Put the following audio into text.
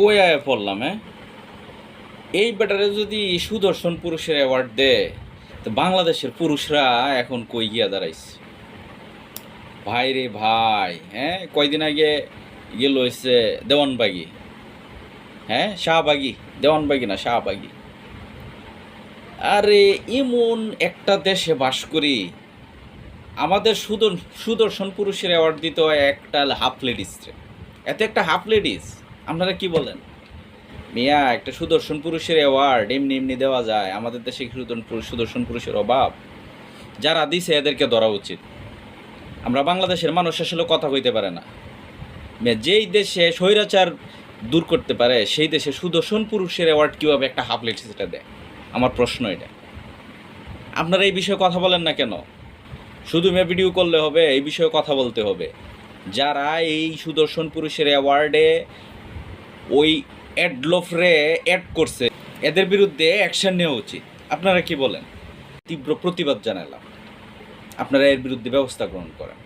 কই আয় পড়লাম হ্যাঁ? এই ব্যাটারে যদি সুদর্শন পুরুষের অ্যাওয়ার্ড দেয়, তো বাংলাদেশের পুরুষরা এখন কই গিয়া দাঁড়াইছে? ভাই রে ভাই হ্যাঁ? কয়দিন আগে ইয়ে লইছে, দেওয়ানবাগি। হ্যাঁ? শাহবাগি। দেওয়ানবাগি না, শাহবাগি। আরে, এমন একটা দেশে বাস করি, আমাদের সুদর, সুদর্শন পুরুষের অ্যাওয়ার্ড দিতে হয় একটা হাফ লেডিসরে এত একটা হাফ লেডিস আপনারা কি বলেন? মিয়া, একটা সুদর্শন পুরুষের অ্যাওয়ার্ড এমনি এমনি দেওয়া যায়। আমাদের দেশে সুদর্শন সুদর্শন পুরুষের অভাব? যারা দিছে এদেরকে ধরা উচিত। আমরা বাংলাদেশের মানুষ আসলে কথা কইতে পারে না। যেই দেশে স্বৈরাচার দূর করতে পারে, সেই দেশে সুদর্শন পুরুষের অ্যাওয়ার্ড কীভাবে একটা হাফ লেডিস এটা দেয়? আমার প্রশ্ন এটা। আপনারা এই বিষয়ে কথা বলেন না কেন? শুধু মেয়ে ভিডিও করলে হবে, এই বিষয়ে কথা বলতে হবে। যারা এই সুদর্শন পুরুষের অ্যাওয়ার্ডে ওই অ্যাডলফরে অ্যাড করছে। এদের বিরুদ্ধে অ্যাকশন নেওয়া উচিত। আপনারা কি বলেন? তীব্র প্রতিবাদ জানালাম। আপনারা এর বিরুদ্ধে ব্যবস্থা গ্রহণ করেন।